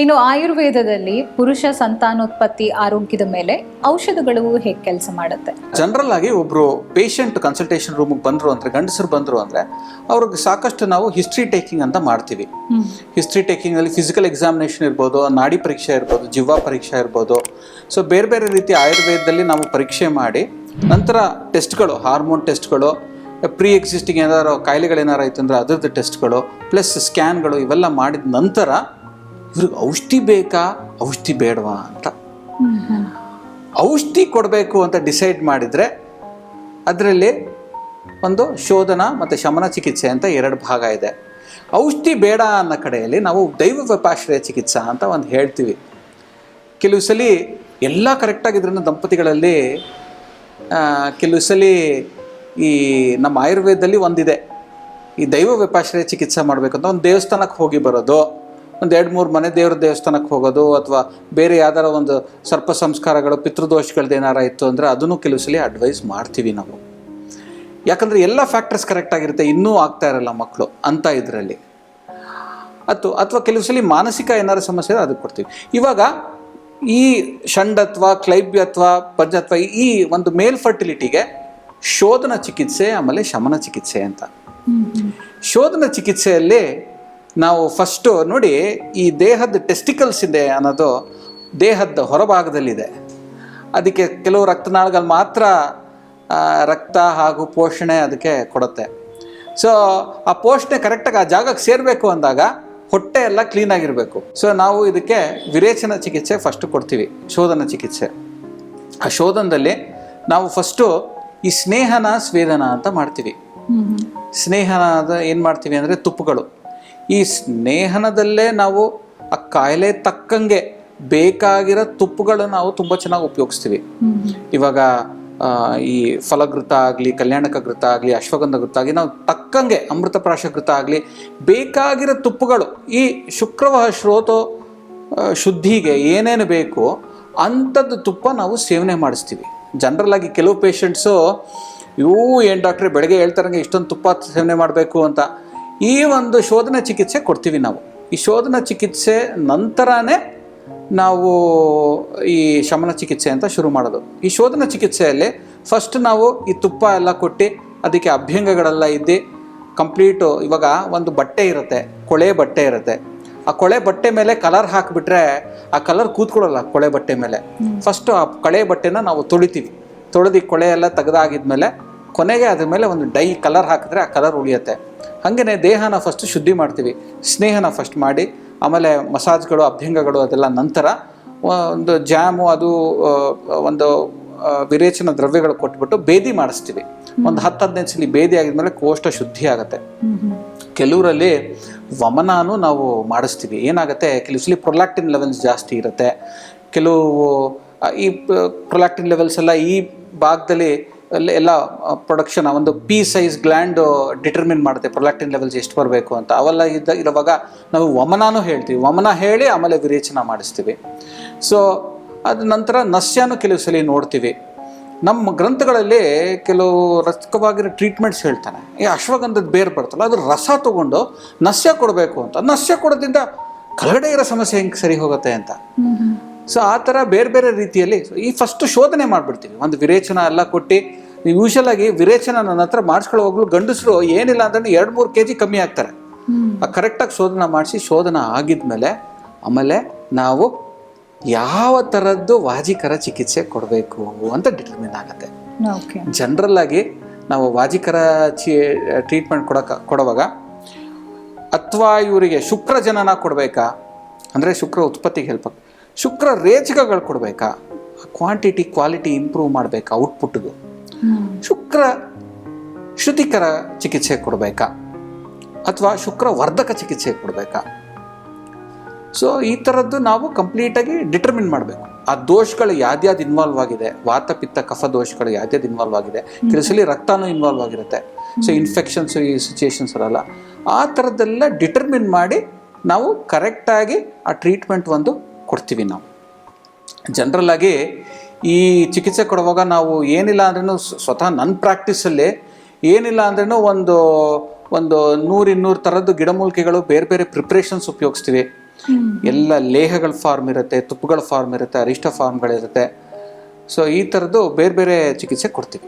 ಇನ್ನು ಆಯುರ್ವೇದದಲ್ಲಿ ಪುರುಷ ಸಂತಾನೋತ್ಪತ್ತಿ ಆರೋಗ್ಯದ ಮೇಲೆ ಔಷಧಗಳು ಹೇಗೆ ಕೆಲಸ ಮಾಡುತ್ತೆ? ಜನರಲ್ ಆಗಿ ಒಬ್ರು ಪೇಷಂಟ್ ಕನ್ಸಲ್ಟೇಷನ್ ರೂಮಿಗೆ ಬಂದ್ರು ಅಂದ್ರೆ ಗಂಡಸರು ಬಂದ್ರು ಅಂದ್ರೆ ಅವ್ರಿಗೆ ಸಾಕಷ್ಟು ನಾವು ಹಿಸ್ಟ್ರಿ ಟೇಕಿಂಗ್ ಅಂತ ಮಾಡ್ತೀವಿ. ಹಿಸ್ಟ್ರಿ ಟೇಕಿಂಗ್ ಅಲ್ಲಿ ಫಿಸಿಕಲ್ ಎಕ್ಸಾಮಿನೇಷನ್ ಇರ್ಬೋದು ನಾಡಿ ಪರೀಕ್ಷೆ ಇರ್ಬೋದು ಜೀವ ಪರೀಕ್ಷೆ ಇರ್ಬೋದು. ಸೊ ಬೇರೆ ಬೇರೆ ರೀತಿ ಆಯುರ್ವೇದದಲ್ಲಿ ನಾವು ಪರೀಕ್ಷೆ ಮಾಡಿ ನಂತರ ಟೆಸ್ಟ್ಗಳು ಹಾರ್ಮೋನ್ ಟೆಸ್ಟ್ಗಳು ಪ್ರೀ ಎಕ್ಸಿಸ್ಟಿಂಗ್ ಏನಾದ್ರು ಕಾಯಿಲೆಗಳೇನಾರು ಆಯ್ತು ಅಂದ್ರೆ ಅದರದ್ದು ಟೆಸ್ಟ್ಗಳು ಪ್ಲಸ್ ಸ್ಕ್ಯಾನ್ಗಳು ಇವೆಲ್ಲ ಮಾಡಿದ ನಂತರ ಇವ್ರಿಗೆ ಔಷಧಿ ಬೇಕಾ? ಔಷಧಿ ಬೇಡವಾ ಅಂತ. ಔಷಧಿ ಕೊಡಬೇಕು ಅಂತ ಡಿಸೈಡ್ ಮಾಡಿದರೆ ಅದರಲ್ಲಿ ಒಂದು ಶೋಧನ ಮತ್ತು ಶಮನ ಚಿಕಿತ್ಸೆ ಅಂತ ಎರಡು ಭಾಗ ಇದೆ. ಔಷಧಿ ಬೇಡ ಅನ್ನೋ ಕಡೆಯಲ್ಲಿ ನಾವು ದೈವ ವ್ಯಪಾಶ್ರಯ ಚಿಕಿತ್ಸಾ ಅಂತ ಒಂದು ಹೇಳ್ತೀವಿ. ಕೆಲವು ಸಲ ಎಲ್ಲ ಕರೆಕ್ಟಾಗಿದ್ರೂ ದಂಪತಿಗಳಲ್ಲಿ ಕೆಲವು ಸಲ ಈ ನಮ್ಮ ಆಯುರ್ವೇದದಲ್ಲಿ ಒಂದಿದೆ. ಈ ದೈವ ವ್ಯಪಾಶ್ರಯ ಚಿಕಿತ್ಸೆ ಮಾಡಬೇಕಂತ ಒಂದು ದೇವಸ್ಥಾನಕ್ಕೆ ಹೋಗಿ ಬರೋದು. ಒಂದು ಎರಡು ಮೂರು ಮನೆ ದೇವ್ರ ದೇವಸ್ಥಾನಕ್ಕೆ ಹೋಗೋದು ಅಥವಾ ಬೇರೆ ಯಾವ್ದಾರ ಒಂದು ಸರ್ಪ ಸಂಸ್ಕಾರಗಳು ಪಿತೃದೋಷಗಳದ್ದು ಏನಾರ ಇತ್ತು ಅಂದರೆ ಅದನ್ನು ಕೆಲವು ಸಲ ಅಡ್ವೈಸ್ ಮಾಡ್ತೀವಿ ನಾವು. ಯಾಕಂದರೆ ಎಲ್ಲ ಫ್ಯಾಕ್ಟರ್ಸ್ ಕರೆಕ್ಟ್ ಆಗಿರುತ್ತೆ ಇನ್ನೂ ಆಗ್ತಾ ಇರಲ್ಲ ಮಕ್ಕಳು ಅಂತ ಇದರಲ್ಲಿ. ಅಥವಾ ಅಥವಾ ಕೆಲವು ಸಲ ಮಾನಸಿಕ ಏನಾರ ಸಮಸ್ಯೆ ಅದಕ್ಕೆ ಕೊಡ್ತೀವಿ. ಇವಾಗ ಈ ಷಂಡತ್ವ ಕ್ಲೈಬ್ಯತ್ವ ಪಂಚತ್ವ ಈ ಒಂದು ಮೇಲ್ ಫರ್ಟಿಲಿಟಿಗೆ ಶೋಧನ ಚಿಕಿತ್ಸೆ ಆಮೇಲೆ ಶಮನ ಚಿಕಿತ್ಸೆ ಅಂತ. ಶೋಧನ ಚಿಕಿತ್ಸೆಯಲ್ಲಿ ನಾವು ಫಸ್ಟು ನೋಡಿ ಈ ದೇಹದ ಟೆಸ್ಟಿಕಲ್ಸ್ ಇದೆ ಅನ್ನೋದು ದೇಹದ ಹೊರಭಾಗದಲ್ಲಿದೆ. ಅದಕ್ಕೆ ಕೆಲವು ರಕ್ತನಾಳಗಳು ಮಾತ್ರ ರಕ್ತ ಹಾಗೂ ಪೋಷಣೆ ಅದಕ್ಕೆ ಕೊಡುತ್ತೆ. ಸೊ ಆ ಪೋಷಣೆ ಕರೆಕ್ಟಾಗಿ ಆ ಜಾಗಕ್ಕೆ ಸೇರಬೇಕು ಅಂದಾಗ ಹೊಟ್ಟೆ ಎಲ್ಲ ಕ್ಲೀನಾಗಿರಬೇಕು ಸೊ ನಾವು ಇದಕ್ಕೆ ವಿರೇಚನ ಚಿಕಿತ್ಸೆ ಫಸ್ಟ್ ಕೊಡ್ತೀವಿ ಶೋಧನ ಚಿಕಿತ್ಸೆ. ಆ ಶೋಧನದಲ್ಲಿ ನಾವು ಫಸ್ಟು ಈ ಸ್ನೇಹನ ಸ್ವೇದನ ಅಂತ ಮಾಡ್ತೀವಿ. ಸ್ನೇಹನ ಏನು ಮಾಡ್ತೀವಿ ಅಂದರೆ ತುಪ್ಪಗಳು. ಈ ಸ್ನೇಹನದಲ್ಲೇ ನಾವು ಆ ಕಾಯಿಲೆ ತಕ್ಕಂಗೆ ಬೇಕಾಗಿರೋ ತುಪ್ಪುಗಳನ್ನು ನಾವು ತುಂಬ ಚೆನ್ನಾಗಿ ಉಪಯೋಗಿಸ್ತೀವಿ. ಇವಾಗ ಈ ಫಲಘೃತ ಆಗಲಿ ಕಲ್ಯಾಣಕ ಘೃತ ಆಗಲಿ ಅಶ್ವಗಂಧ ಘೃತ ಆಗಲಿ ನಾವು ತಕ್ಕಂಗೆ ಅಮೃತ ಘೃತ ಆಗಲಿ ಬೇಕಾಗಿರೋ ತುಪ್ಪಗಳು ಈ ಶುಕ್ರವಹ ಶ್ರೋತೋ ಶುದ್ಧಿಗೆ ಏನೇನು ಬೇಕು ಅಂಥದ್ದು ತುಪ್ಪ ನಾವು ಸೇವನೆ ಮಾಡಿಸ್ತೀವಿ. ಜನರಲ್ ಆಗಿ ಕೆಲವು ಪೇಷಂಟ್ಸು ಇವು ಏನು ಡಾಕ್ಟ್ರೆ ಬೆಳಗ್ಗೆ ಹೇಳ್ತಾರಂಗೆ ಇಷ್ಟೊಂದು ತುಪ್ಪ ಸೇವನೆ ಮಾಡಬೇಕು ಅಂತ. ಈ ಒಂದು ಶೋಧನ ಚಿಕಿತ್ಸೆ ಕೊಡ್ತೀವಿ ನಾವು. ಈ ಶೋಧನ ಚಿಕಿತ್ಸೆ ನಂತರನೇ ನಾವು ಈ ಶಮನ ಚಿಕಿತ್ಸೆ ಅಂತ ಶುರು ಮಾಡೋದು. ಈ ಶೋಧನ ಚಿಕಿತ್ಸೆಯಲ್ಲಿ ಫಸ್ಟ್ ನಾವು ಈ ತುಪ್ಪ ಎಲ್ಲ ಕೊಟ್ಟು ಅದಕ್ಕೆ ಅಭ್ಯಂಗಗಳೆಲ್ಲ ಇದ್ದು ಕಂಪ್ಲೀಟು ಇವಾಗ ಒಂದು ಬಟ್ಟೆ ಇರುತ್ತೆ ಕೊಳೆ ಬಟ್ಟೆ ಇರುತ್ತೆ. ಆ ಕೊಳೆ ಬಟ್ಟೆ ಮೇಲೆ ಕಲರ್ ಹಾಕಿಬಿಟ್ರೆ ಆ ಕಲರ್ ಕೂತ್ಕೊಳ್ಳಲ್ಲ ಕೊಳೆ ಬಟ್ಟೆ ಮೇಲೆ. ಫಸ್ಟು ಆ ಕಳೆ ಬಟ್ಟೆನ ನಾವು ತೊಳಿತೀವಿ. ತೊಳೆದು ಕೊಳೆ ಎಲ್ಲ ತೆಗೆದಾಗಿದ್ಮೇಲೆ ಕೊನೆಗೆ ಅದ್ರ ಮೇಲೆ ಒಂದು ಡೈ ಕಲರ್ ಹಾಕಿದ್ರೆ ಆ ಕಲರ್ ಉಳಿಯುತ್ತೆ. ಹಾಗೆಯೇ ದೇಹನ ಫಸ್ಟ್ ಶುದ್ಧಿ ಮಾಡ್ತೀವಿ. ಸ್ನೇಹನ ಫಸ್ಟ್ ಮಾಡಿ, ಆಮೇಲೆ ಮಸಾಜ್ಗಳು, ಅಭ್ಯಂಗಗಳು ಅದೆಲ್ಲ ನಂತರ ಒಂದು ಜಾಮು, ಅದು ಒಂದು ವಿರೇಚನ ದ್ರವ್ಯಗಳು ಕೊಟ್ಬಿಟ್ಟು ಬೇದಿ ಮಾಡಿಸ್ತೀವಿ. ಒಂದು ಹತ್ತು ಹದಿನೈದು ಸಲ ಬೇದಿ ಆಗಿದ್ಮೇಲೆ ಕೋಷ್ಟ ಶುದ್ಧಿ ಆಗುತ್ತೆ. ಕೆಲವರಲ್ಲಿ ವಮನಾನು ನಾವು ಮಾಡಿಸ್ತೀವಿ. ಏನಾಗುತ್ತೆ? ಕೆಲವು ಸಲ ಪ್ರೊಲಾಕ್ಟಿನ್ ಲೆವೆಲ್ಸ್ ಜಾಸ್ತಿ ಇರುತ್ತೆ. ಕೆಲವು ಈ ಪ್ರೊಲಾಕ್ಟಿನ್ ಲೆವೆಲ್ಸ್ ಎಲ್ಲ ಈ ಭಾಗದಲ್ಲಿ ಎಲ್ಲ- ಎಲ್ಲ ಪ್ರೊಡಕ್ಷನ್ ಒಂದು ಪಿ ಸೈಜ್ ಗ್ಲ್ಯಾಂಡ್ ಡಿಟರ್ಮಿನ್ ಮಾಡುತ್ತೆ. ಪ್ರೊಲ್ಯಾಕ್ಟಿನ್ ಲೆವೆಲ್ಸ್ ಎಷ್ಟು ಬರಬೇಕು ಅಂತ. ಅವೆಲ್ಲ ಇದ್ದ, ಇರುವಾಗ ನಾವು ವಮನಾನು ಹೇಳ್ತೀವಿ. ವಮನ ಹೇಳಿ ಆಮೇಲೆ ವಿರೇಚನ ಮಾಡಿಸ್ತೀವಿ. ಸೊ ಅದ ನಂತರ ನಸ್ಯನೂ ಕೆಲವು ಸಲ ನೋಡ್ತೀವಿ. ನಮ್ಮ ಗ್ರಂಥಗಳಲ್ಲಿ ಕೆಲವು ರಸಕವಾಗಿರೋ ಟ್ರೀಟ್ಮೆಂಟ್ಸ್ ಹೇಳ್ತಾನೆ. ಈ ಅಶ್ವಗಂಧದ ಬೇರು ಬರ್ತಲ್ಲ ಅದು ರಸ ತಗೊಂಡು ನಸ್ಯ ಕೊಡಬೇಕು ಅಂತ. ನಸ್ಯ ಕೊಡೋದ್ರಿಂದ ಕೆಳಗಡೆ ಇರೋ ಸಮಸ್ಯೆ ಹೆಂಗೆ ಸರಿ ಹೋಗುತ್ತೆ ಅಂತ. ಸೊ ಆ ಥರ ಬೇರೆ ಬೇರೆ ರೀತಿಯಲ್ಲಿ ಈ ಫಸ್ಟ್ ಶೋಧನೆ ಮಾಡಿಬಿಡ್ತೀವಿ. ಒಂದು ವಿರೇಚನ ಎಲ್ಲ ಕೊಟ್ಟು ಯೂಶಲ್ ಆಗಿ ವಿರೇಚನ ನನ್ನ ಹತ್ರ ಮಾಡಿಸ್ಕೊಳ್ಳೋವಾಗ್ಲೂ ಗಂಡಸರು ಏನಿಲ್ಲ ಅಂದ್ರೆ ಎರಡು ಮೂರು ಕೆ ಜಿ ಕಮ್ಮಿ ಆಗ್ತಾರೆ. ಆ ಕರೆಕ್ಟಾಗಿ ಶೋಧನ ಮಾಡಿಸಿ ಶೋಧನ ಆಗಿದ್ಮೇಲೆ ಆಮೇಲೆ ನಾವು ಯಾವ ಥರದ್ದು ವಾಜಿಕರ ಚಿಕಿತ್ಸೆ ಕೊಡಬೇಕು ಅಂತ ಡಿಟರ್ಮಿನ್ ಆಗುತ್ತೆ. ಓಕೆ ಜನರಲ್ ಆಗಿ ನಾವು ವಾಜಿಕರ ಚಿ ಟ್ರೀಟ್ಮೆಂಟ್ ಕೊಡಕ ಕೊಡುವಾಗ ಅಥವಾ ಇವರಿಗೆ ಶುಕ್ರ ಜನನ ಕೊಡಬೇಕಾ? ಅಂದರೆ ಶುಕ್ರ ಉತ್ಪತ್ತಿಗೆ ಹೆಲ್ಪ್ ಶುಕ್ರ ರೇಚಕಗಳು ಕೊಡಬೇಕಾ? ಕ್ವಾಂಟಿಟಿ ಕ್ವಾಲಿಟಿ ಇಂಪ್ರೂವ್ ಮಾಡಬೇಕಾ ಔಟ್ಪುಟ್ದು ಶುಕ್ರ ಶ್ರುತಿಕರ ಚಿಕಿತ್ಸೆ ಕೊಡಬೇಕಾ? ಅಥವಾ ಶುಕ್ರ ವರ್ಧಕ ಚಿಕಿತ್ಸೆ ಕೊಡಬೇಕಾ? ಸೊ ಈ ಥರದ್ದು ನಾವು ಕಂಪ್ಲೀಟಾಗಿ ಡಿಟರ್ಮಿನ್ ಮಾಡಬೇಕು. ಆ ದೋಷಗಳು ಯಾವ್ದ್ಯಾವ್ದು ಇನ್ವಾಲ್ವ್ ಆಗಿದೆ? ವಾತ ಪಿತ್ತ ಕಫ ದೋಷಗಳು ಯಾವ್ದ್ಯಾವ್ದು ಇನ್ವಾಲ್ವ್ ಆಗಿದೆ? ಕೆಲಸಲಿ ರಕ್ತನೂ ಇನ್ವಾಲ್ವ್ ಆಗಿರುತ್ತೆ. ಸೊ ಇನ್ಫೆಕ್ಷನ್ಸ್ ಈ ಸಿಚುಯೇಷನ್ಸ್ ಇರಲ್ಲ. ಆ ಥರದ್ದೆಲ್ಲ ಡಿಟರ್ಮಿನ್ ಮಾಡಿ ನಾವು ಕರೆಕ್ಟಾಗಿ ಆ ಟ್ರೀಟ್ಮೆಂಟ್ ಒಂದು ಕೊಡ್ತೀವಿ ನಾವು. ಜನರಲ್ ಆಗಿ ಈ ಚಿಕಿತ್ಸೆ ಕೊಡುವಾಗ ನಾವು ಏನಿಲ್ಲ ಅಂದ್ರೂ ಸ್ವತಃ ನನ್ನ ಪ್ರಾಕ್ಟೀಸಲ್ಲಿ ಏನಿಲ್ಲ ಅಂದ್ರೂ ಒಂದು ಒಂದು ನೂರು ಇನ್ನೂರು ಥರದ್ದು ಗಿಡಮೂಲಿಕೆಗಳು ಬೇರೆ ಬೇರೆ ಪ್ರಿಪ್ರೇಷನ್ಸ್ ಉಪಯೋಗಿಸ್ತೀವಿ. ಎಲ್ಲ ಲೇಹಗಳ ಫಾರ್ಮ್ ಇರುತ್ತೆ ತುಪ್ಪಗಳ ಫಾರ್ಮ್ ಇರುತ್ತೆ ಅರಿಷ್ಟ ಫಾರ್ಮ್ಗಳಿರುತ್ತೆ ಸೊ ಈ ಥರದ್ದು ಬೇರೆ ಬೇರೆ ಚಿಕಿತ್ಸೆ ಕೊಡ್ತೀವಿ.